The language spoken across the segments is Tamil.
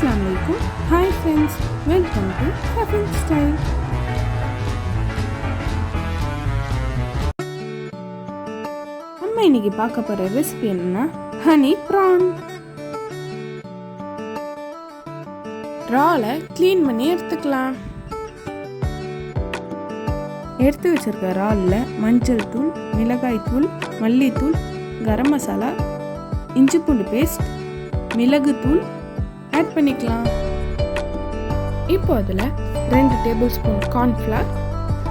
அஸ்லாம் வலைக்கும் ஹாய் ஃப்ரெண்ட்ஸ் வெல்கம் டு கஃபின் ஸ்டைல் நம்ம இன்னைக்கு பார்க்க போகிற ரெசிபி என்னன்னா ஹனி ப்ரான் ராலை க்ளீன் பண்ணி எடுத்துக்கலாம். எடுத்து வச்சிருக்க ராலில் மஞ்சள் தூள் மிளகாய் தூள் மல்லித்தூள் கரம் மசாலா இஞ்சி பூண்டு பேஸ்ட் மிளகுத்தூள் ஆட் பண்ணிக்கலாம். இப்போ அதில் ரெண்டு டேபிள் ஸ்பூன் கார்ன்ஃப்ளவர்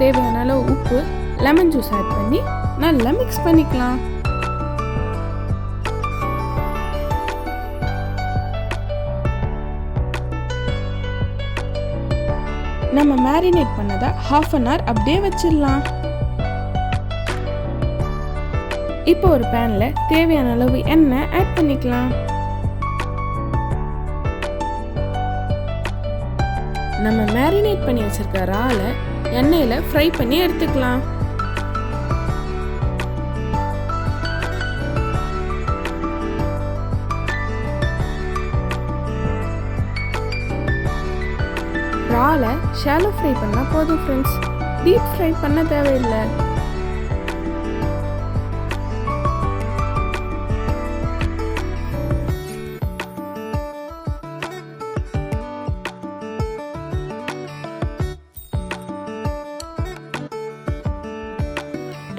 தேவையான அளவு உப்பு லெமன் ஜூஸ் ஆட் பண்ணி நல்லா மிக்ஸ் பண்ணிக்கலாம். நம்ம மேரினேட் பண்ணதை ஹாஃப் அன் ஹவர் அப்படியே வச்சிடலாம். இப்போ ஒரு பேனில் தேவையான அளவு எண்ணெய் ஆட் பண்ணிக்கலாம். நம்ம மேரினேட் பண்ணி வச்சிருக்க இறாலை எண்ணெயில் ஃப்ரை பண்ணி எடுத்துக்கலாம். இறாலை ஷாலோ ஃப்ரை பண்ணால் போதும் ஃப்ரெண்ட்ஸ் டீப் ஃப்ரை பண்ண தேவையில்லை.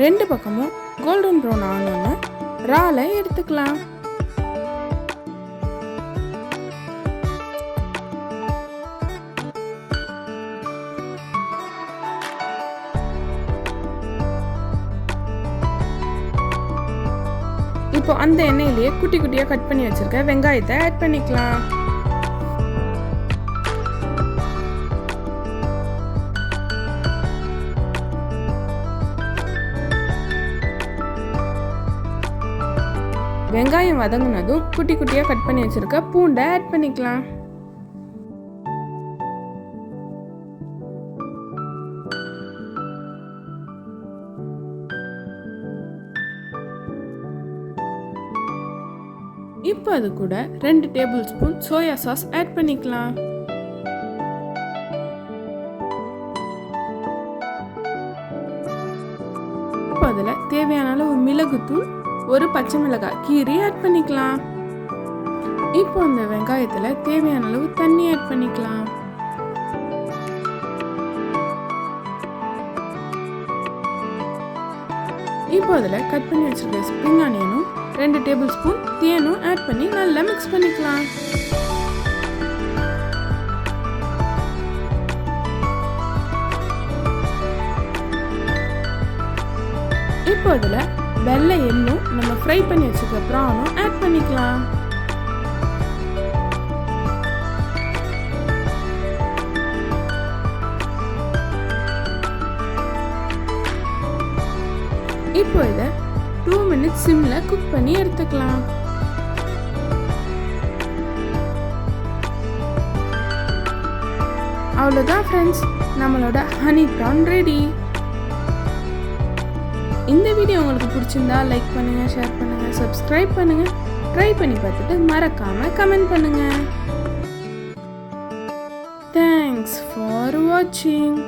ரெண்டு பக்கமும் கோல்டன் ப்ரௌன் ஆனோன்னு ராலை எடுத்துக்கலாம். இப்போ அந்த எண்ணெயிலேயே குட்டி குட்டியாக கட் பண்ணி வச்சிருக்க வெங்காயத்தை ஆட் பண்ணிக்கலாம். வெங்காயம் வதங்கினதும் குட்டி குட்டியாக கட் பண்ணி வச்சிருக்க பூண்டை ஆட் பண்ணிக்கலாம். இப்போ அது கூட ரெண்டு table spoon soya sauce add பண்ணிக்கலாம். இப்போ அதில் தேவையான அளவு மிளகுத்தூள் ஒரு பச்சை மிளகாய் கீரி ஆட் பண்ணிக்கலாம். இப்போ அந்த வெங்காயத்தில் தேவையான அளவு தண்ணி ஆட் பண்ணிக்கலாம். இப்போ அதில் கட் பண்ணி வச்சிருக்க ஸ்ப்ரிங் ஆனியனும் ரெண்டு டேபிள் ஸ்பூன் தேனும் ஆட் பண்ணி நல்லா மிக்ஸ் பண்ணிக்கலாம். இப்போ அதில் வெள்ளை எள்ளும் நம்ம ஃப்ரை பண்ணி வச்சுக்க ப்ரானும் ஆட் பண்ணிக்கலாம். இப்போ இதை டூ மினிட்ஸ் சிம்மில் குக் பண்ணி எடுத்துக்கலாம். அவ்வளோதான் ஃப்ரெண்ட்ஸ் நம்மளோட ஹனி ப்ரான் ரெடி உங்களுக்கு பிடிச்சிருந்தா லைக் பண்ணுங்க ஷேர் பண்ணுங்கள் சப்ஸ்கிரைப் பண்ணுங்க. ட்ரை பண்ணி பார்த்துட்டு மறக்காம கமெண்ட் பண்ணுங்க. தேங்க்ஸ் ஃபார் வாட்சிங்